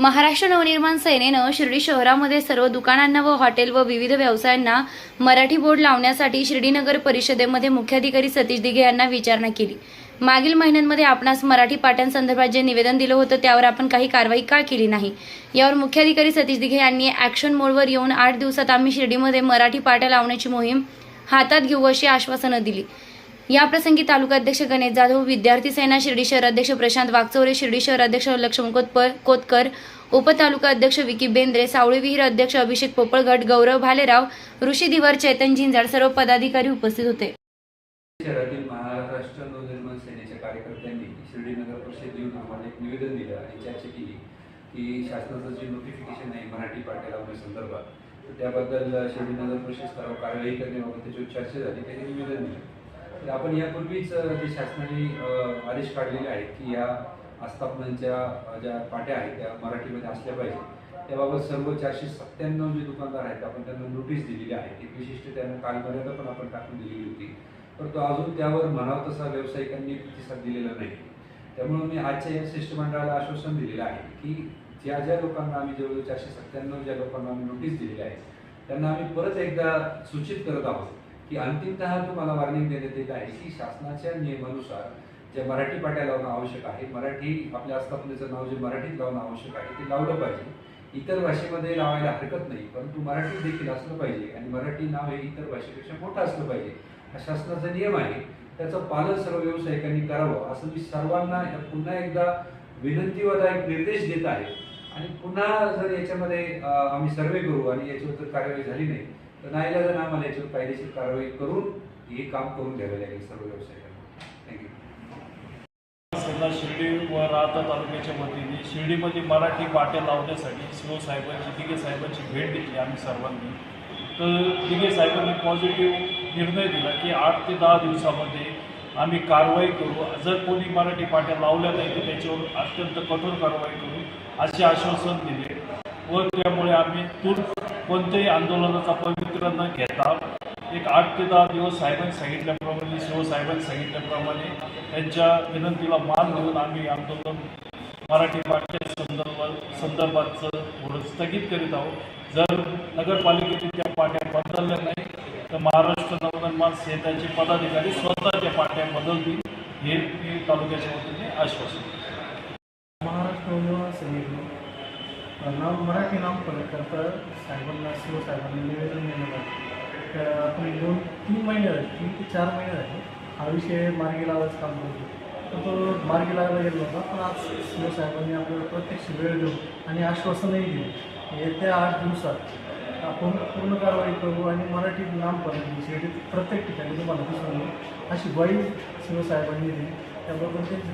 महाराष्ट्र नवनिर्माण सेनेनं शिर्डी शहरामध्ये सर्व दुकानांना व हॉटेल व विविध व्यवसायांना मराठी बोर्ड लावण्यासाठी शिर्डीनगर परिषदेमध्ये मुख्याधिकारी सतीश दिघे यांना विचारणा केली. मागील महिन्यांमध्ये आपणास मराठी पाट्यांसंदर्भात जे निवेदन दिलं होतं त्यावर आपण काही कारवाई का केली नाही? यावर मुख्याधिकारी सतीश दिघे यांनी ॲक्शन मोडवर येऊन आठ दिवसात आम्ही शिर्डीमध्ये मराठी पाट्या लावण्याची मोहीम हातात घेऊ अशी आश्वासनं दिली. याप्रसंगी तालुका अध्यक्ष गणेश जाधव विद्यार्थी सेना शिर्डी शहर अध्यक्ष प्रशांत वागचौरे शिर्डी शहर अध्यक्ष लक्ष्मण कोतपर कोतकर उपतालुका अध्यक्ष विकी बेंद्रे सावळी विहीर अध्यक्ष अभिषेक पोपळगट गौरव भालेराव ऋषी दिवर चैतन झिंजाड सर्व पदाधिकारी उपस्थित होते. शहरातील महाराष्ट्र नवनिर्माण सेनेच्या कार्यकर्त्यांनी शिर्डी नगर परिषद येऊन आम्हाला एक निवेदन दिलं आणि चर्चा केली की शासनाचं जे नोटिफिकेशन आहे मराठी पाट्या लावण्यासंदर्भात तर त्याबद्दल शिर्डी नगर परिषद स्तरावर कारवाई करण्याबाबत त्याच्यावर चर्चा झाली त्याचे निवेदन दिलं. आपण यापूर्वीच जे शासनाने आदेश काढलेले आहेत की या आस्थापनांच्या ज्या पाट्या आहेत त्या मराठीमध्ये असल्या पाहिजे त्याबाबत सर्व चारशे सत्त्याण्णव जे दुकानदार आहेत आपण त्यांना नोटीस दिलेली आहे. एक विशिष्ट त्यांना कालमर्यादा पण आपण टाकून दिलेली होती. परंतु अजून त्यावर म्हणावं तसा व्यावसायिकांनी प्रतिसाद दिलेला नाही. त्यामुळे मी आजच्या या शिष्टमंडळाला आश्वासन दिलेलं आहे की ज्या ज्या लोकांना आम्ही जवळजवळ चारशे सत्त्याण्णव ज्या लोकांना आम्ही नोटीस दिलेली आहे त्यांना आम्ही परत एकदा सूचित करत आहोत. की अंतिमतः तुम्हाला वॉर्निंग देण्यात येत आहे की शासनाच्या नियमानुसार ज्या मराठी पाट्या लावणं आवश्यक आहे मराठी आपल्या आस्थापनेचं नाव जे मराठीत लावणं आवश्यक आहे ते लावलं पाहिजे. इतर भाषेमध्ये लावायला हरकत नाही परंतु मराठी देखील असलं पाहिजे आणि मराठी नाव हे इतर भाषेपेक्षा मोठं असलं पाहिजे. हा शासनाचा नियम आहे. त्याचं पालन सर्व व्यावसायिकांनी करावं असं मी सर्वांना पुन्हा एकदा विनंतीवरदायक निर्देश देत आहे. आणि पुन्हा जर याच्यामध्ये आम्ही सर्वे करू आणि याच्यावर जर कार्यवाही झाली नाही तर नाईलाजाने मला याच्यावर कायदेशीर कारवाई करून हे काम करून घ्यावे लागेल सर्व व्यावसायिकांना. थँक्यू शिर्डी व राहता तालुक्याच्या वतीने शिर्डीमध्ये मराठी पाट्या लावण्यासाठी शिव साहेबांची तिघे साहेबांची भेट घेतली आम्ही सर्वांनी. तर तिघे साहेबांनी पॉझिटिव्ह निर्णय दिला की आठ ते दहा दिवसामध्ये आम्ही कारवाई करू. जर कोणी मराठी पाट्या लावल्या नाही तर त्याच्यावर अत्यंत कठोर कारवाई करू असे आश्वासन दिले व त्यामुळे आम्ही तूर कोणत्याही आंदोलनाचा पवित्र न घेता एक आठ ते दहा दिवस साहेबांनी सांगितल्याप्रमाणे शिवसाहेबांनी सांगितल्याप्रमाणे त्यांच्या विनंतीला मान घेऊन आम्ही आंदोलन मराठी भाषेच्या संदर्भात संदर्भाचं थोडं स्थगित करीत आहोत. जर नगरपालिकेने त्या पाट्या बदलल्या नाही तर महाराष्ट्र नवनिर्माण सेनेचे पदाधिकारी स्वतः त्या पाट्या बदलतील हे मी तालुक्याच्या वतीने आश्वासन देतो. महाराष्ट्र नवनिर्माण सेनेकडून नाम मराठी नामकरण करता साहेबांना शिवसाहेबांनी निवेदन देण्यात आलं तर आपण दोन तीन महिने झाले तीन ते चार महिने झाले. हा विषय मार्गी लावायचं काम करतो तर तो मार्गी लावायला गेला होता. पण आज शिवसाहेबांनी आपल्याला प्रत्यक्ष वेळ देऊन आणि आश्वासनही दिलं. येत्या आठ दिवसात आपण पूर्ण कारवाई करू आणि मराठी नामकरण शेवटी प्रत्येक ठिकाणी तुम्हाला दिसून अशी ग्वाही शिवसाहेबांनी दिली. त्याबरोबर त्यांची